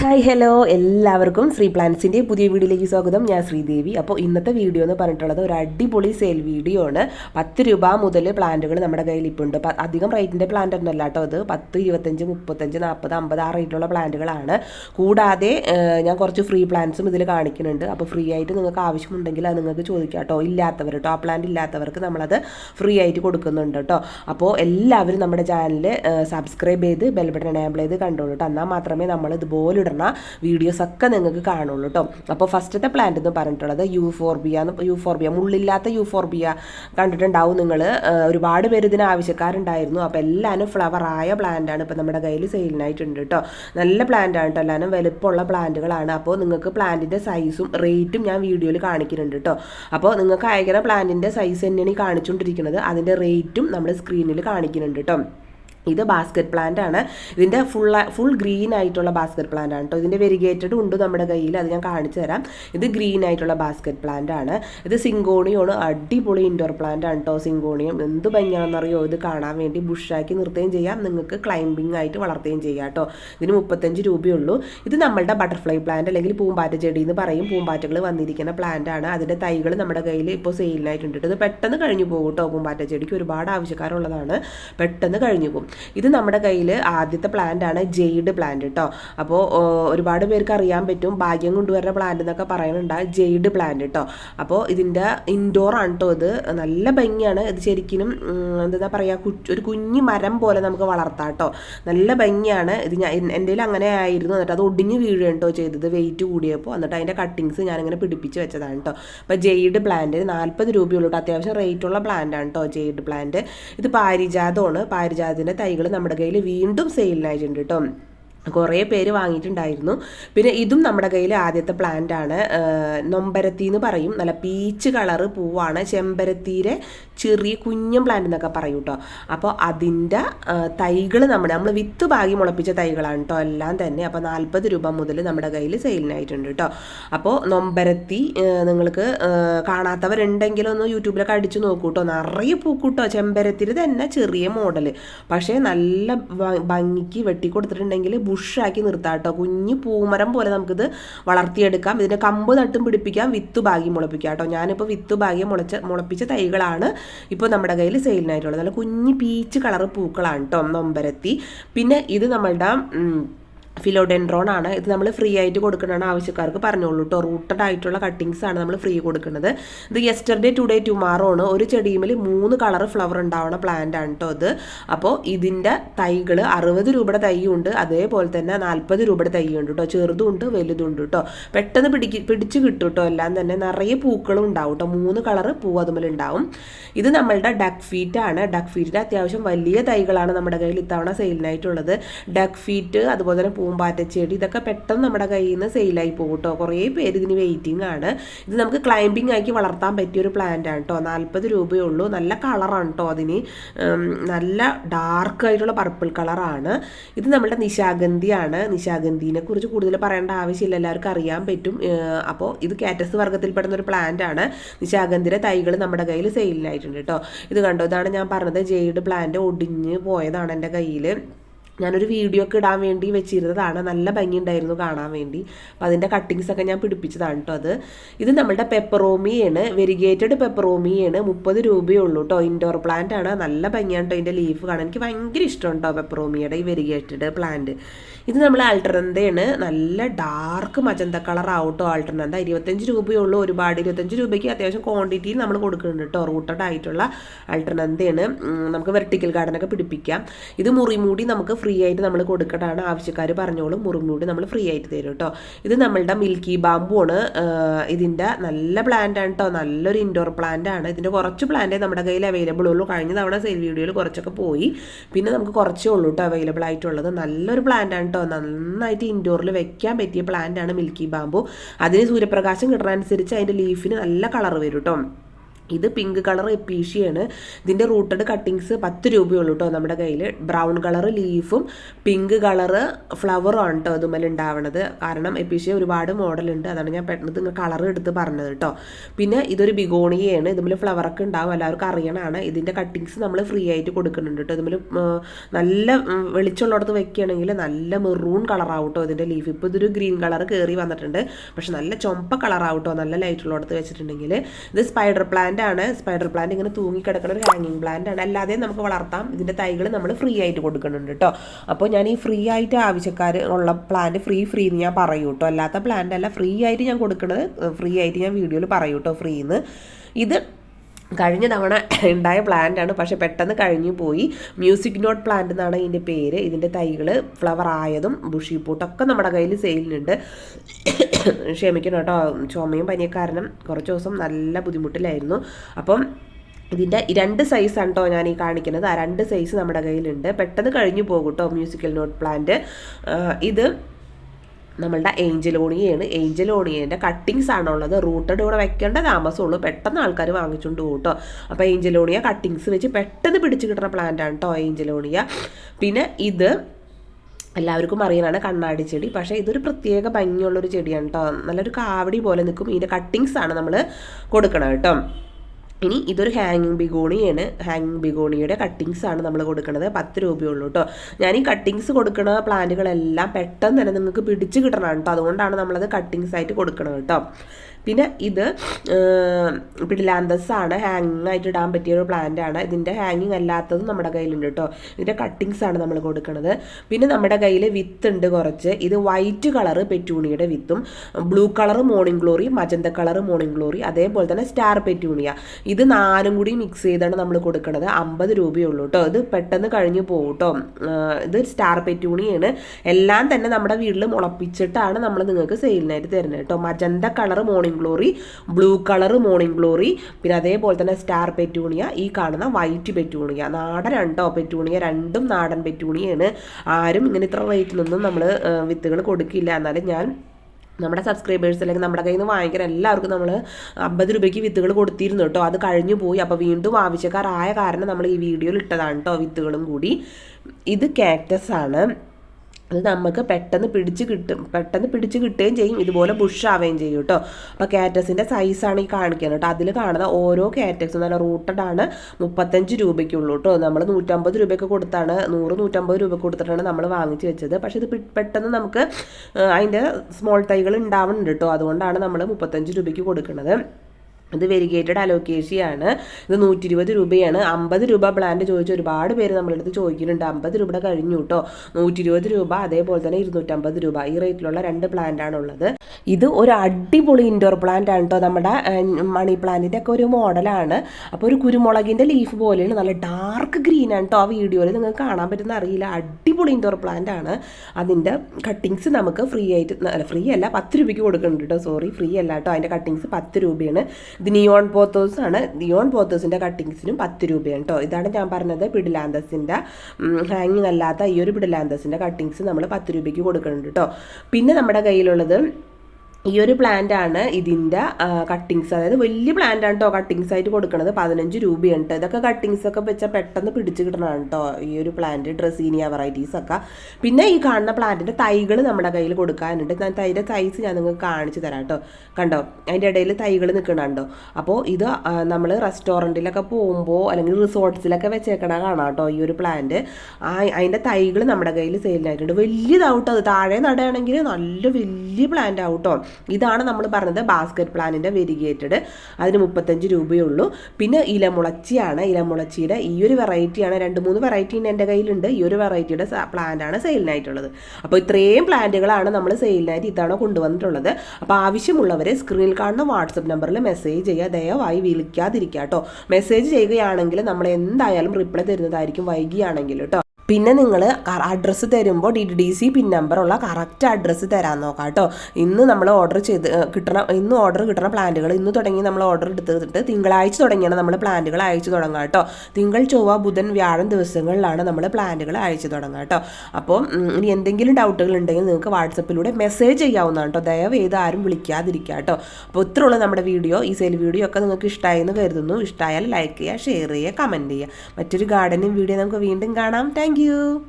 Hi hello എല്ലാവർക്കും ശ്രീ പ്ലാൻസിന്റെ പുതിയ വീഡിയോയിലേക്ക് സ്വാഗതം. ഞാൻ ശ്രീദേവി. അപ്പോൾ ഇന്നത്തെ വീഡിയോ എന്ന് പറഞ്ഞിട്ടുള്ളത് ഒരു അടിപൊളി സെയിൽ വീഡിയോ ആണ്. പത്ത് രൂപ മുതൽ പ്ലാന്റുകൾ നമ്മുടെ കയ്യിൽ ഇപ്പോൾ ഉണ്ട് അധികം റേറ്റിന്റെ പ്ലാന്റ് ഒന്നല്ല കേട്ടോ അത് പത്ത് ഇരുപത്തഞ്ച് മുപ്പത്തഞ്ച് നാൽപ്പത് അമ്പത് ആ റേറ്റിലുള്ള പ്ലാന്റുകളാണ്. കൂടാതെ ഞാൻ കുറച്ച് ഫ്രീ പ്ലാന്റ്സും ഇതിൽ കാണിക്കുന്നുണ്ട്. അപ്പോൾ ഫ്രീ ആയിട്ട് നിങ്ങൾക്ക് ആവശ്യമുണ്ടെങ്കിൽ അത് നിങ്ങൾക്ക് ചോദിക്കാം കേട്ടോ. ഇല്ലാത്തവർ കേട്ടോ. ആ പ്ലാന്റ് ഇല്ലാത്തവർക്ക് നമ്മളത് ഫ്രീ ആയിട്ട് കൊടുക്കുന്നുണ്ട് കേട്ടോ. അപ്പോൾ എല്ലാവരും നമ്മുടെ ചാനൽ സബ്സ്ക്രൈബ് ചെയ്ത് ബെൽ ബട്ടൺ എനേബിൾ ചെയ്ത് കണ്ടോളൂ കേട്ടോ. എന്നാൽ മാത്രമേ നമ്മൾ ഇതുപോലെ ഇടുന്ന വീഡിയോസ് ഒക്കെ നിങ്ങൾക്ക് കാണുള്ളൂ കേട്ടോ അപ്പോൾ ഫസ്റ്റത്തെ പ്ലാന്റ് എന്ന് പറഞ്ഞിട്ടുള്ളത് യൂഫോർബിയ എന്ന് യൂഫോർബിയ മുള്ളില്ലാത്ത യൂഫോർബിയ കണ്ടിട്ടുണ്ടാവും നിങ്ങൾ ഒരുപാട് പേര് ഇതിന് ആവശ്യക്കാരുണ്ടായിരുന്നു. അപ്പോൾ എല്ലാവരും ഫ്ലവറായ പ്ലാന്റാണ് ഇപ്പോൾ നമ്മുടെ കയ്യിൽ സെയിലിനായിട്ടുണ്ട് കേട്ടോ നല്ല പ്ലാന്റ് ആണ് കേട്ടോ എല്ലാവരും വലുപ്പമുള്ള പ്ലാന്റുകളാണ് അപ്പോൾ നിങ്ങൾക്ക് പ്ലാന്റിന്റെ സൈസും റേറ്റും ഞാൻ വീഡിയോയിൽ കാണിക്കുന്നുണ്ട് കേട്ടോ അപ്പോൾ നിങ്ങൾക്ക് അയക്കുന്ന പ്ലാന്റിന്റെ സൈസ് തന്നെയാണ് ഈ കാണിച്ചുകൊണ്ടിരിക്കുന്നത് അതിന്റെ റേറ്റും നമ്മൾ സ്ക്രീനിൽ കാണിക്കുന്നുണ്ട് കേട്ടോ ഇത് ബാസ്ക്കറ്റ് പ്ലാന്റ് ആണ്. ഇതിന്റെ ഫുൾ ഫുൾ ഗ്രീൻ ആയിട്ടുള്ള ബാസ്ക്കറ്റ് പ്ലാന്റ് ആണ് കേട്ടോ ഇതിന്റെ വെരിഗേറ്റഡ് ഉണ്ട് നമ്മുടെ കയ്യിൽ. അത് ഞാൻ കാണിച്ചു തരാം. ഇത് ഗ്രീൻ ആയിട്ടുള്ള ബാസ്ക്കറ്റ് പ്ലാന്റ് ആണ്. ഇത് സിങ്കോണിയാണ് അടിപൊളി ഇൻഡോർ പ്ലാന്റ് ആണ് കേട്ടോ സിങ്കോണിയം എന്ത് ഭംഗിയാണെന്നറിയോ? ഇത് കാണാൻ വേണ്ടി ബുഷാക്കി നിർത്തുകയും ചെയ്യാം. നിങ്ങൾക്ക് ക്ലൈംബിംഗ് ആയിട്ട് വളർത്തുകയും ചെയ്യാം കേട്ടോ ഇതിന് മുപ്പത്തഞ്ച് രൂപയുള്ളൂ. ഇത് നമ്മളുടെ ബട്ടർഫ്ലൈ പ്ലാന്റ് അല്ലെങ്കിൽ പൂമ്പാറ്റ ചെടി എന്ന് പറയും. പൂമ്പാറ്റകൾ വന്നിരിക്കുന്ന പ്ലാന്റ് ആണ്. അതിന്റെ തൈകൾ നമ്മുടെ കയ്യിൽ ഇപ്പോൾ സെയിലിനായിട്ടുണ്ട്. ഇത് പെട്ടെന്ന് കഴിഞ്ഞു പോകും കേട്ടോ പൂമ്പാറ്റ ചെടിക്ക്. ഒരുപാട് ആവശ്യക്കാരുള്ളതാണ്. പെട്ടെന്ന് കഴിഞ്ഞു പോകും. ഇത് നമ്മുടെ കയ്യിൽ ആദ്യത്തെ പ്ലാന്റ് ആണ് ജെയ്ഡ് പ്ലാന്റ് കേട്ടോ അപ്പോൾ ഒരുപാട് പേർക്ക് അറിയാൻ പറ്റും ഭാഗ്യം കൊണ്ടുവരുന്ന പ്ലാന്റ് എന്നൊക്കെ പറയുന്നുണ്ട് ജെയ്ഡ് പ്ലാന്റ് കേട്ടോ അപ്പോൾ ഇതിന്റെ ഇൻഡോർ ആണ് കേട്ടോ ഇത്. നല്ല ഭംഗിയാണ്. ഇത് ശരിക്കും എന്താ പറയുക ഒരു കുഞ്ഞു മരം പോലെ നമുക്ക് വളർത്താം കേട്ടോ നല്ല ഭംഗിയാണ്. ഇത് ഞാൻ എന്റെ അങ്ങനെ ആയിരുന്നു. എന്നിട്ട് അത് ഒടിഞ്ഞ് വീഴുക കേട്ടോ ചെയ്തത്. വെയിറ്റ് കൂടിയപ്പോൾ എന്നിട്ട് അതിന്റെ കട്ടിങ്സ് ഞാനിങ്ങനെ പിടിപ്പിച്ച് വെച്ചതാണ് കേട്ടോ അപ്പോൾ ജെയ്ഡ് പ്ലാന്റ് നാൽപ്പത് രൂപയുള്ളൂ അത്യാവശ്യം റേറ്റുള്ള പ്ലാന്റ് ആണ് കേട്ടോ ജെയ്ഡ് പ്ലാന്റ് ഇത് പാരിജാതമാണ്. പാരിജാതത്തിന്റെ തൈകൾ നമ്മുടെ കയ്യിൽ വീണ്ടും സെയിലിനായിട്ടുണ്ട് കേട്ടോ കുറേ പേര് വാങ്ങിയിട്ടുണ്ടായിരുന്നു. പിന്നെ ഇതും നമ്മുടെ കയ്യിൽ ആദ്യത്തെ പ്ലാന്റ് ആണ്. നൊമ്പരത്തി എന്ന് പറയും. നല്ല പീച്ച് കളറ് പൂവാണ്. ചെമ്പരത്തിയിലെ ചെറിയ കുഞ്ഞൻ പ്ലാന്റ് എന്നൊക്കെ പറയും കേട്ടോ അപ്പോൾ അതിന്റെ തൈകൾ നമ്മുടെ നമ്മൾ വിത്ത് ഭാഗി മുളപ്പിച്ച തൈകളാണ് കേട്ടോ എല്ലാം തന്നെ. അപ്പോൾ നാൽപ്പത് രൂപ മുതൽ നമ്മുടെ കയ്യിൽ സെയിലിനായിട്ടുണ്ട് കേട്ടോ അപ്പോൾ നൊമ്പരത്തി നിങ്ങൾക്ക് കാണാത്തവരുണ്ടെങ്കിലൊന്ന് യൂട്യൂബിലൊക്കെ അടിച്ചു നോക്കൂ കേട്ടോ നിറയെ പൂക്കൂട്ടോ. ചെമ്പരത്തിൽ തന്നെ ചെറിയ മോഡൽ പക്ഷേ നല്ല ഭംഗിക്ക് വെട്ടി കൊടുത്തിട്ടുണ്ടെങ്കിൽ ബുഷാക്കി നിർത്താം കേട്ടോ. കുഞ്ഞു പൂമരം പോലെ നമുക്കിത് വളർത്തിയെടുക്കാം. ഇതിന്റെ കമ്പ് തട്ടും പിടിപ്പിക്കാം വിത്ത് ഭാഗ്യം മുളപ്പിക്കാം കേട്ടോ. ഞാനിപ്പോൾ വിത്ത് ഭാഗ്യം മുളച്ച മുളപ്പിച്ച തൈകളാണ് ഇപ്പോൾ നമ്മുടെ കയ്യിൽ സെയിലിനായിട്ടുള്ളത്. നല്ല കുഞ്ഞ് പീച്ച് കളർ പൂക്കളാണ് കേട്ടോ. നൊമ്പരത്തി പിന്നെ ഇത് നമ്മളുടെ ഫിലോഡെൻഡ്രോൺ ആണ്. ഇത് നമ്മൾ ഫ്രീ ആയിട്ട് കൊടുക്കണമെന്ന് ആവശ്യക്കാർക്ക് പറഞ്ഞോളൂ കേട്ടോ റൂട്ടഡ് ആയിട്ടുള്ള കട്ടിങ്സ് ആണ് നമ്മൾ ഫ്രീ കൊടുക്കുന്നത് ഇത് യെസ്റ്റർഡേ ടുഡേ ടുമാറോ ആണ്. ഒരു ചെടിയുമിൽ മൂന്ന് കളർ ഫ്ലവർ ഉണ്ടാവുന്ന പ്ലാന്റ് ആണ് കേട്ടോ ഇത്. അപ്പോൾ ഇതിന്റെ തൈകൾ അറുപത് രൂപയുടെ തൈയുണ്ട്. അതേപോലെ തന്നെ നാൽപ്പത് രൂപയുടെ തൈയുണ്ട് കേട്ടോ ചെറുതും ഉണ്ട് വലുതും ഉണ്ട് കേട്ടോ പെട്ടെന്ന് പിടിക്ക് പിടിച്ച് കിട്ടും കേട്ടോ എല്ലാം തന്നെ നിറയെ പൂക്കളും ഉണ്ടാവും കേട്ടോ മൂന്ന് കളർ പൂ അതുമല്ല ഉണ്ടാവും. ഇത് നമ്മളുടെ ഡക്ക് ഫീറ്റ് ആണ്. ഡക്ക് ഫീറ്റിന്റെ അത്യാവശ്യം വലിയ തൈകളാണ് നമ്മുടെ കയ്യിൽ ഇത്തവണ സെയിലിനായിട്ടുള്ളത് ഡക്ക് ഫീറ്റ് അതുപോലെ തന്നെ പൂമ്പാറ്റച്ചെടി ഇതൊക്കെ പെട്ടെന്ന് നമ്മുടെ കയ്യിൽ നിന്ന് സെയിലായി പോകും കേട്ടോ കുറേ പേര് ഇതിന് വെയിറ്റിംഗ് ആണ്. ഇത് നമുക്ക് ക്ലൈംബിംഗ് ആക്കി വളർത്താൻ പറ്റിയ ഒരു പ്ലാന്റ് ആണ് കേട്ടോ നാൽപ്പത് രൂപയേ ഉള്ളൂ. നല്ല കളറാണ് കേട്ടോ അതിന്. നല്ല ഡാർക്ക് ആയിട്ടുള്ള പർപ്പിൾ കളറാണ് ഇത് നമ്മുടെ നിശാഗന്ധിയാണ്. നിശാഗന്ധിനെ കുറിച്ച് കൂടുതൽ പറയേണ്ട ആവശ്യമില്ല. എല്ലാവർക്കും അറിയാൻ പറ്റും. അപ്പോൾ ഇത് കാറ്റസ് വർഗത്തിൽപ്പെടുന്ന ഒരു പ്ലാന്റ് ആണ്. നിശാഗന്ധിയുടെ തൈകൾ നമ്മുടെ കയ്യിൽ സെയിലിനായിട്ടുണ്ട് കേട്ടോ ഇത് കണ്ടോ? ഇതാണ് ഞാൻ പറഞ്ഞത്. ജെയ്ഡ് പ്ലാന്റ് ഒടിഞ്ഞ് പോയതാണ് എന്റെ കയ്യിൽ ഞാനൊരു വീഡിയോ ഒക്കെ ഇടാൻ വേണ്ടി വെച്ചിരുന്നതാണ്. നല്ല ഭംഗിയുണ്ടായിരുന്നു കാണാൻ വേണ്ടി. അപ്പോൾ അതിന്റെ കട്ടിങ്സ് ഒക്കെ ഞാൻ പിടിപ്പിച്ചതാണ് കേട്ടോ അത്. ഇത് നമ്മളുടെ പെപ്പറോമിയാണ് വെരിഗേറ്റഡ് പെപ്പറോമിയാണ് മുപ്പത് രൂപയേ ഉള്ളൂ കേട്ടോ ഇൻഡോർ പ്ലാന്റ് ആണ്. നല്ല ഭംഗിയാണ് കേട്ടോ ഇതിന്റെ ലീഫ് കാണാൻ. എനിക്ക് ഭയങ്കര ഇഷ്ടം കേട്ടോ പെപ്പറോമിയുടെ ഈ വെരിഗേറ്റഡ് പ്ലാന്റ് ഇത് നമ്മൾ ആൾട്ടർനന്തയാണ് നല്ല ഡാർക്ക് മജന്ത കളർ ആവട്ടോ ആൾട്ടർനന്ത ഇരുപത്തഞ്ച് രൂപയേ ഉള്ളൂ ഒരുപാട്. ഇരുപത്തഞ്ച് രൂപയ്ക്ക് അത്യാവശ്യം ക്വാണ്ടിറ്റിയിൽ നമ്മൾ കൊടുക്കുന്നുണ്ട് കേട്ടോ റൂട്ടഡ് ആയിട്ടുള്ള ആൾട്ടർനന്തയാണ് നമുക്ക് വെർട്ടിക്കൽ ഗാർഡനൊക്കെ പിടിപ്പിക്കാം. ഇത് മുറിമൂടി നമുക്ക് ഫ്രീ ആയിട്ട് നമ്മൾ കൊടുക്കട്ടാണ് ആവശ്യക്കാർ പറഞ്ഞോളും മുറിമൂടി നമ്മൾ ഫ്രീ ആയിട്ട് തരും കേട്ടോ. ഇത് നമ്മളുടെ മിൽക്കി ബാമ്പു ആണ്. ആഹ് ഇതിന്റെ നല്ല പ്ലാന്റ് ആണ് കേട്ടോ നല്ലൊരു ഇൻഡോർ പ്ലാന്റ് ആണ്. ഇതിന്റെ കുറച്ച് പ്ലാന്റേ നമ്മുടെ കയ്യിൽ അവൈലബിൾ ഉള്ളൂ. കഴിഞ്ഞ തവണ സെയിൽ വീഡിയോയിൽ കുറച്ചൊക്കെ പോയി. പിന്നെ നമുക്ക് കുറച്ചേ ഉള്ളൂ കേട്ടോ അവൈലബിൾ ആയിട്ടുള്ളത്. നല്ലൊരു പ്ലാന്റ് ആണ് കേട്ടോ നന്നായിട്ട് ഇൻഡോറിൽ വെക്കാൻ പറ്റിയ പ്ലാന്റ് ആണ് മിൽക്കി ബാമ്പു അതിന് സൂര്യപ്രകാശം കിട്ടുന്നതനുസരിച്ച് അതിന്റെ ലീഫിന് നല്ല കളർ വരും കേട്ടോ ഇത് പിങ്ക് കളർ പീഷിയാണ് ഇതിന്റെ റൂട്ടഡ് കട്ടിങ്സ് പത്ത് രൂപയുള്ളൂ കേട്ടോ നമ്മുടെ കയ്യിൽ ബ്രൗൺ കളർ ലീഫും പിങ്ക് കളർ ഫ്ലവറും ആണ് കേട്ടോ അതുമല്ല ഉണ്ടാവണത് കാരണം എപ്പീഷ്യ ഒരുപാട് മോഡലുണ്ട് അതാണ് ഞാൻ പെട്ടെന്ന് നിങ്ങൾ കളർ എടുത്ത് പറഞ്ഞത് കേട്ടോ പിന്നെ ഇതൊരു ബിഗോണിയാണ് ഇതുമ്മൽ ഫ്ലവറൊക്കെ ഉണ്ടാവും എല്ലാവർക്കും അറിയണമാണ് ഇതിന്റെ കട്ടിങ്സ് നമ്മൾ ഫ്രീ ആയിട്ട് കൊടുക്കുന്നുണ്ട് കേട്ടോ ഇതുമ്മൽ നല്ല വെളിച്ചമുള്ളിടത്ത് വെക്കുകയാണെങ്കിൽ നല്ല മെറൂൺ കളറാവും കേട്ടോ ഇതിന്റെ ലീഫ് ഇപ്പോൾ ഇതൊരു ഗ്രീൻ കളർ കയറി വന്നിട്ടുണ്ട്. പക്ഷെ നല്ല ചുമപ്പ കളറാവും കേട്ടോ നല്ല ലൈറ്റുള്ളിടത്ത് വെച്ചിട്ടുണ്ടെങ്കിൽ ഇത് സ്പൈഡർ പ്ലാന്റ് ആണ് സ്പൈഡർ പ്ലാന്റ് ഇങ്ങനെ തൂങ്ങിക്കിടക്കുന്ന ഒരു ഹാങ്ങിങ് പ്ലാന്റ് ആണ്. അല്ലാതെ നമുക്ക് വളർത്താം. ഇതിന്റെ തൈകൾ നമ്മൾ ഫ്രീ ആയിട്ട് കൊടുക്കുന്നുണ്ട് കേട്ടോ അപ്പോൾ ഞാൻ ഈ ഫ്രീ ആയിട്ട് ആവശ്യക്കാർ ഉള്ള പ്ലാന്റ് ഫ്രീ ഫ്രീ എന്ന് ഞാൻ പറയൂ കേട്ടോ അല്ലാത്ത പ്ലാന്റ് അല്ല ഫ്രീ ആയിട്ട് ഞാൻ കൊടുക്കുന്നത് ഫ്രീ ആയിട്ട് ഞാൻ വീഡിയോയിൽ പറയൂ കേട്ടോ ഫ്രീ എന്ന് ഇത് കഴിഞ്ഞ തവണ ഉണ്ടായ പ്ലാന്റാണ് പക്ഷെ പെട്ടെന്ന് കഴിഞ്ഞു പോയി. മ്യൂസിക് നോട്ട് പ്ലാന്റ് എന്നാണ് ഇതിന്റെ പേര്. ഇതിന്റെ തൈകൾ ഫ്ലവർ ആയതും ബുഷി പൂട്ടൊക്കെ നമ്മുടെ കയ്യിൽ സെയിലിനുണ്ട് ക്ഷമിക്കണം കേട്ടോ. ചുമയും പനിയും കാരണം കുറച്ച് ദിവസം നല്ല ബുദ്ധിമുട്ടിലായിരുന്നു. അപ്പം ഇതിന്റെ രണ്ട് രണ്ട് സൈസാണ് കേട്ടോ ഞാൻ ഈ കാണിക്കുന്നത്. ആ രണ്ട് സൈസ് നമ്മുടെ കയ്യിലുണ്ട് പെട്ടെന്ന് കഴിഞ്ഞു പോകും കേട്ടോ മ്യൂസിക്കൽ നോട്ട് പ്ലാന്റ് ഇത് നമ്മളുടെ ഏഞ്ചലോണിയാണ് ഏഞ്ചലോണിയന്റെ കട്ടിങ്സ് ആണുള്ളത്. റൂട്ടഡ് ഇവിടെ വെക്കേണ്ട താമസമുള്ളൂ. പെട്ടെന്ന് ആൾക്കാർ വാങ്ങിച്ചുകൊണ്ട് പോകും കേട്ടോ അപ്പോൾ ഏഞ്ചലോണിയ കട്ടിങ്സ് വെച്ച് പെട്ടെന്ന് പിടിച്ച് കിട്ടുന്ന പ്ലാന്റ് ആണ് കേട്ടോ ഏഞ്ചലോണിയ. പിന്നെ ഇത് എല്ലാവർക്കും അറിയാനാണ് കണ്ണാടി ചെടി. പക്ഷേ ഇതൊരു പ്രത്യേക ഭംഗിയുള്ളൊരു ചെടിയാണ് കേട്ടോ നല്ലൊരു കാവടി പോലെ നിൽക്കും. ഇതിന്റെ കട്ടിങ്സ് ആണ് നമ്മൾ കൊടുക്കണം കേട്ടോ ഇനി ഇതൊരു ഹാങ്ങിങ് ബിഗോണിയാണ്. ഹാങ്ങിങ് ബിഗോണിയുടെ കട്ടിങ്സ് ആണ് നമ്മൾ കൊടുക്കുന്നത് പത്ത് രൂപയുള്ളൂ കേട്ടോ ഞാൻ ഈ കട്ടിങ്സ് കൊടുക്കുന്ന പ്ലാന്റുകളെല്ലാം പെട്ടെന്ന് തന്നെ നിങ്ങൾക്ക് പിടിച്ച് കിട്ടണം കേട്ടോ അതുകൊണ്ടാണ് നമ്മളത് കട്ടിങ്സ് ആയിട്ട് കൊടുക്കണം കേട്ടോ പിന്നെ ഇത് പിടിലാന്തസ് ആണ് ഹാങ്ങിങ് ആയിട്ട് ഇടാൻ പറ്റിയ ഒരു പ്ലാന്റ് ആണ്. ഇതിന്റെ ഹാങ്ങിങ് അല്ലാത്തതും നമ്മുടെ കയ്യിലുണ്ട് കേട്ടോ ഇതിന്റെ കട്ടിങ്സ് ആണ് നമ്മൾ കൊടുക്കുന്നത് പിന്നെ നമ്മുടെ കയ്യിൽ വിത്ത് ഉണ്ട് കുറച്ച്. ഇത് വൈറ്റ് കളറ് പെറ്റൂണിയുടെ വിത്തും blue colour morning glory magenta colour morning glory അതേപോലെ തന്നെ സ്റ്റാർ പെറ്റൂണിയ. ഇത് നാലും കൂടി മിക്സ് ചെയ്താണ് നമ്മൾ കൊടുക്കുന്നത് അമ്പത് രൂപയുള്ളൂ കേട്ടോ ഇത് പെട്ടെന്ന് കഴിഞ്ഞു പോകും കേട്ടോ ഇത് സ്റ്റാർ പെറ്റൂണിയാണ്. എല്ലാം തന്നെ നമ്മുടെ വീട്ടിൽ മുളപ്പിച്ചിട്ടാണ് നമ്മൾ നിങ്ങൾക്ക് സെയിലിനായിട്ട് തരുന്നത് കേട്ടോ magenta colour morning glory blue colour morning glory പിന്നെ അതേപോലെ തന്നെ സ്റ്റാർ പെറ്റൂണിയ ഈ കാണുന്ന വൈറ്റ് പെറ്റൂണിയ നാടൻ രണ്ടോ പെറ്റൂണിയ രണ്ടും നാടൻ പെറ്റൂണിയാണ് ആരും ഇങ്ങനെ ഇത്ര റേറ്റിനൊന്നും നമ്മൾ വിത്തുകൾ കൊടുക്കില്ല. എന്നാലും ഞാൻ നമ്മുടെ സബ്സ്ക്രൈബേഴ്സ് അല്ലെങ്കിൽ നമ്മുടെ കയ്യിൽ നിന്ന് വാങ്ങിക്കാൻ എല്ലാവർക്കും നമ്മൾ അമ്പത് രൂപയ്ക്ക് വിത്തുകൾ കൊടുത്തിരുന്നു കേട്ടോ. അത് കഴിഞ്ഞു പോയി. അപ്പോൾ വീണ്ടും ആവശ്യക്കാരായ കാരണം നമ്മൾ ഈ വീഡിയോയിൽ ഇട്ടതാണ് കേട്ടോ വിത്തുകളും കൂടി. ഇത് കാക്ടസ് ആണ്. അത് നമുക്ക് പെട്ടെന്ന് പിടിച്ച് കിട്ടും. പെട്ടെന്ന് പിടിച്ച് കിട്ടുകയും ചെയ്യും. ഇതുപോലെ ബുഷ് ആവുകയും ചെയ്യും കേട്ടോ. അപ്പോൾ കാറ്റസിന്റെ സൈസാണ് ഈ കാണിക്കുന്നത് കേട്ടോ. അതിൽ കാണുന്ന ഓരോ കാറ്റക്സും നല്ല റൂട്ടഡ് ആണ്. മുപ്പത്തഞ്ച് രൂപയ്ക്കുള്ളൂ കേട്ടോ. നമ്മൾ നൂറ്റമ്പത് രൂപയ്ക്ക് കൊടുത്താണ്. നൂറ് നൂറ്റമ്പത് രൂപ കൊടുത്തിട്ടാണ് നമ്മൾ വാങ്ങിച്ച് വെച്ചത്. പക്ഷേ ഇത് പെട്ടെന്ന് നമുക്ക് അതിന്റെ സ്മോൾ തൈകൾ ഉണ്ടാവുന്നുണ്ട് കേട്ടോ. അതുകൊണ്ടാണ് നമ്മൾ മുപ്പത്തഞ്ച് രൂപയ്ക്ക് കൊടുക്കുന്നത്. ഇത് വെരിഗേറ്റഡ് അലോക്കേഷ്യയാണ് ഇത് നൂറ്റി ഇരുപത് രൂപയാണ്. അമ്പത് രൂപ പ്ലാന്റ് ചോദിച്ച ഒരുപാട് പേര് നമ്മളടുത്ത് ചോദിക്കുന്നുണ്ട്. അമ്പത് രൂപയുടെ കഴിഞ്ഞു കേട്ടോ. നൂറ്റി ഇരുപത് രൂപ അതേപോലെ തന്നെ ഇരുന്നൂറ്റമ്പത് രൂപ. ഈ റേറ്റിലുള്ള രണ്ട് പ്ലാന്റാണ് ഉള്ളത്. ഇത് ഒരു അടിപൊളി ഇൻഡോർ പ്ലാന്റ് ആണ് കേട്ടോ. നമ്മുടെ മണി പ്ലാന്റിന്റെ ഒക്കെ ഒരു മോഡലാണ് അപ്പോൾ ഒരു കുരുമുളകിന്റെ ലീഫ് പോലെയാണ്. നല്ല ഡാർക്ക് ഗ്രീൻ ആണ് കേട്ടോ ആ വീഡിയോയിൽ നിങ്ങൾക്ക് കാണാൻ പറ്റുന്ന അറിയില്ല. അടിപൊളി ഇൻഡോർ പ്ലാന്റ് ആണ്. അതിന്റെ കട്ടിങ്സ് നമുക്ക് ഫ്രീ ആയിട്ട് അല്ല ഫ്രീ അല്ല പത്ത് രൂപയ്ക്ക് കൊടുക്കുന്നുണ്ട് കേട്ടോ സോറി ഫ്രീ അല്ല കേട്ടോ അതിന്റെ കട്ടിങ്സ് പത്ത് രൂപയാണ്. ഇത് നിയോൺ പോത്തോസ് ആണ്. നിയോൺ പോത്തോസിന്റെ കട്ടിങ്സിനും പത്ത് രൂപയാണ് കേട്ടോ ഇതാണ് ഞാൻ പറഞ്ഞത് പിഡിലാന്തസിന്റെ ഹാങ്ങിങ് അല്ലാത്ത ഈ ഒരു പിഡിലാന്തസിന്റെ കട്ടിങ്സ് നമ്മൾ പത്ത് രൂപയ്ക്ക് കൊടുക്കുന്നുണ്ട് കേട്ടോ പിന്നെ നമ്മുടെ കയ്യിലുള്ളത് ഈ ഒരു പ്ലാന്റ് ആണ് ഇതിന്റെ കട്ടിങ്സ് അതായത് വലിയ പ്ലാന്റ് ആണ് കേട്ടോ കട്ടിങ്സ് ആയിട്ട് കൊടുക്കുന്നത് പതിനഞ്ച് രൂപയാണ് കേട്ടോ ഇതൊക്കെ കട്ടിങ്സ് ഒക്കെ വെച്ചാൽ പെട്ടെന്ന് പിടിച്ച് കിട്ടണതാണ് കേട്ടോ ഈ ഒരു പ്ലാന്റ് ഡ്രസീനിയ വെറൈറ്റീസ് ഒക്കെ. പിന്നെ ഈ കാണുന്ന പ്ലാന്റിന്റെ തൈകൾ നമ്മുടെ കയ്യിൽ കൊടുക്കാനുണ്ട്. ഞാൻ തൈയുടെ സൈസ് ഞാൻ നിങ്ങൾക്ക് കാണിച്ചു തരാം കേട്ടോ കണ്ടോ? അതിന്റെ ഇടയിൽ തൈകൾ നിൽക്കണുണ്ടോ അപ്പോൾ ഇത് നമ്മൾ റെസ്റ്റോറന്റിലൊക്കെ പോകുമ്പോൾ അല്ലെങ്കിൽ റിസോർട്ട്സിലൊക്കെ വെച്ചേക്കണ കാണാം കേട്ടോ ഈ ഒരു പ്ലാന്റ് അതിന്റെ തൈകൾ നമ്മുടെ കയ്യിൽ സെയിലിനായിട്ടുണ്ട് വലിയതാവട്ടോ അത്. താഴെ നടുകയാണെങ്കിൽ നല്ല വലിയ പ്ലാന്റ് ആവട്ടോ ഇതാണ് നമ്മൾ പറഞ്ഞത് ബാസ്ക്കറ്റ് പ്ലാനിന്റെ വെരിഗേറ്റഡ് അതിന് മുപ്പത്തഞ്ച് രൂപയേ ഉള്ളൂ പിന്നെ ഇലമുളച്ചിയാണ് ഇലമുളച്ചിയുടെ ഈ ഒരു വെറൈറ്റിയാണ് രണ്ട് മൂന്ന് വെറൈറ്റി എന്റെ കയ്യിലുണ്ട്. ഈ ഒരു വെറൈറ്റിയുടെ പ്ലാന്റ് ആണ് സെയിലിനായിട്ടുള്ളത് അപ്പോൾ ഇത്രയും പ്ലാന്റുകളാണ് നമ്മൾ സെയിലിനായിട്ട് ഇത്തവണ കൊണ്ടുവന്നിട്ടുള്ളത്. അപ്പോൾ ആവശ്യമുള്ളവരെ സ്ക്രീനിൽ കാണുന്ന വാട്സപ്പ് നമ്പറിൽ മെസ്സേജ് ചെയ്യുക. ദയവായി വിളിക്കാതിരിക്കുക കേട്ടോ. മെസ്സേജ് ചെയ്യുകയാണെങ്കിൽ നമ്മൾ എന്തായാലും റിപ്ലൈ തരുന്നതായിരിക്കും വൈകിയാണെങ്കിൽ കേട്ടോ. പിന്നെ നിങ്ങൾ അഡ്രസ്സ് തരുമ്പോൾ ഡി ഡി സി പിൻ നമ്പറുള്ള കറക്റ്റ് അഡ്രസ്സ് തരാൻ നോക്കാം കേട്ടോ. ഇന്ന് നമ്മൾ ഓർഡർ ചെയ്ത് കിട്ടണം ഇന്ന് ഓർഡർ കിട്ടണ പ്ലാന്റുകൾ ഇന്ന് തുടങ്ങി നമ്മൾ ഓർഡർ എടുത്തിട്ട് തിങ്കളാഴ്ച തുടങ്ങിയാണ് നമ്മൾ പ്ലാന്റുകൾ അയച്ചു തുടങ്ങുക കേട്ടോ. തിങ്കൾ ചൊവ്വ ബുധൻ വ്യാഴം ദിവസങ്ങളിലാണ് നമ്മൾ പ്ലാന്റുകൾ അയച്ചു തുടങ്ങുക കേട്ടോ. അപ്പോൾ ഇനി എന്തെങ്കിലും ഡൗട്ടുകൾ ഉണ്ടെങ്കിൽ നിങ്ങൾക്ക് വാട്സപ്പിലൂടെ മെസ്സേജ് ചെയ്യാവുന്നതാണ് കേട്ടോ. ദയവ് ചെയ്ത് ആരും വിളിക്കാതിരിക്കുക കേട്ടോ. അപ്പോൾ ഇത്രയുള്ള നമ്മുടെ വീഡിയോ ഈ സെയിൽ വീഡിയോ ഒക്കെ നിങ്ങൾക്ക് ഇഷ്ടമായി എന്ന് കരുതുന്നു. ഇഷ്ടമായാൽ ലൈക്ക് ചെയ്യുക ഷെയർ ചെയ്യുക കമന്റ് ചെയ്യുക. മറ്റൊരു ഗാർഡനിങ് വീഡിയോ നമുക്ക് വീണ്ടും കാണാം. Thank you.